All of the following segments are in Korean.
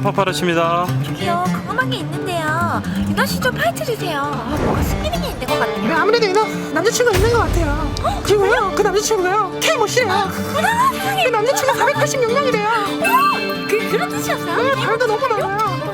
파파라치입니다. 저기요 궁금한 게 있는데요 윤아 씨좀 파헤쳐 주세요 아, 뭐가 숨기는 게 있는 것 네, 같아요 아무래도 이거 남자친구 있는 것 같아요. 그리고요, 그 남자친구가요, K 모씨예요. 그 남자친구 486명이래요. 그, 그런 뜻이었어요? 네, 발도 너무 많아요.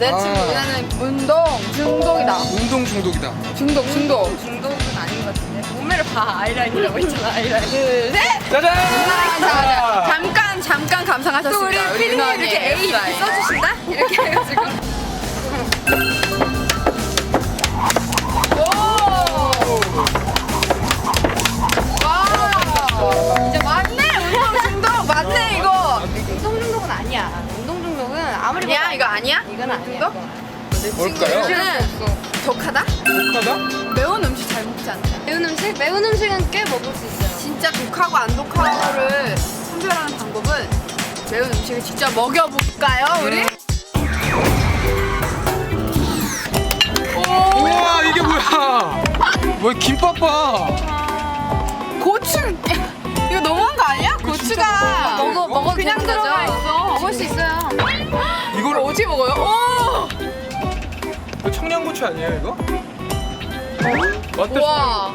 내 친구 나는 운동 중독이다. 운동 중독이다. 중독, 중독. 중독은 아닌 것 같은데. 몸매를 봐. 아이라인이라고 했잖아. 아이라인. 둘, 셋. 짜잔! 자, 자, 잠깐, 잠깐 감상하셨습니다. 또 우리 피디님 이렇게 A? 이렇게 아니야? 이건 아니야. 뭘까요? 독하다? 독하다? 매운 음식 잘 먹지 않나? 매운 음식? 매운 음식은 꽤 먹을 수 있어요. 진짜 독하고 안 독하고를 선별하는 방법은 매운 음식을 직접 먹여볼까요, 우리? 우와 이게 뭐야? 왜 김밥 봐? 고추! 이거 너무한 거 아니야? 고추가 먹어, 먹어도 그냥 들어가 있어. 먹을 수 있어요. 어떻게 먹어요? 오! 이거 청양고추 아니에요 이거? 맞다. 우와.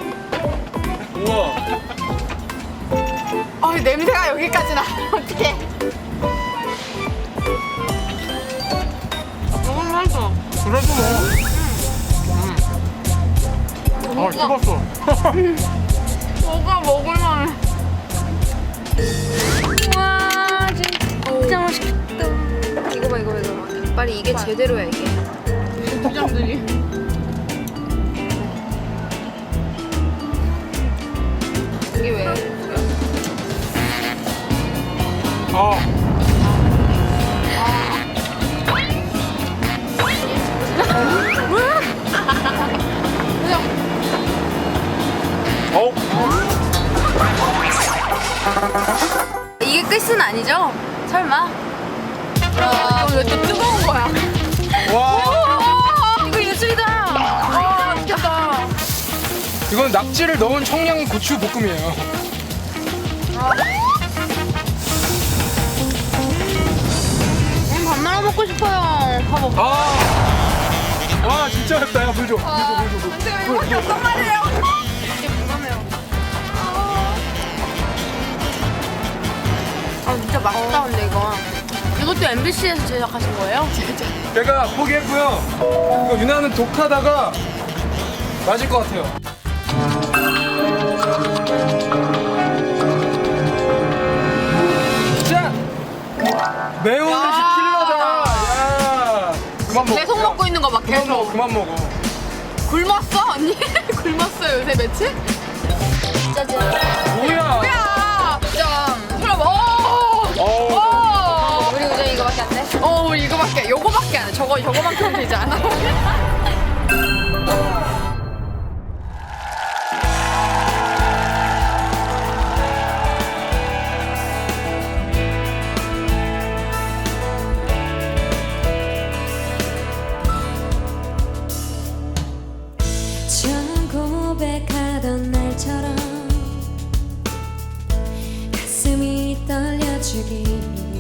우와. 아, 냄새가 여기까지 나. 어떡해. 너무 맛있어. 그래도 뭐. 아 씹었어. 뭐가 먹을만해. 와, 진짜 맛있겠다. 닭발이 이게 제대로야, 이게. 부장들이. 이게 왜? 아. 어? 이게 끝은 아니죠? 설마? 아, 왜 또 뜨거운 거야? 와. 와, 이거 예술이다. 와, 미쳤다. 이건 낙지를 넣은 청양 고추 볶음이에요. 음, 밥 말아 먹고 싶어요. 밥 먹. 아. 와 진짜 맵다. 야, 물 줘. 물 줘, 물 줘, 물 줘. 근데 이거밖에 없단 말이에요. 이것도 MBC에서 제작하신 거예요? 제가 포기했고요. 이거 유나는 독하다가 맞을 것 같아요. 자, 매운 야. 음식 킬러다. 야, 그만 먹어. 계속 먹고 있는 거 봐, 그만 먹어. 계속. 그만 먹어. 굶었어 언니? 굶었어 요새 며칠? 뭐야? 야, 어, 이거밖에, 요거밖에 안 돼. 저거 저거만 켜면 되지 않아? 날처럼 가슴이 떨려주길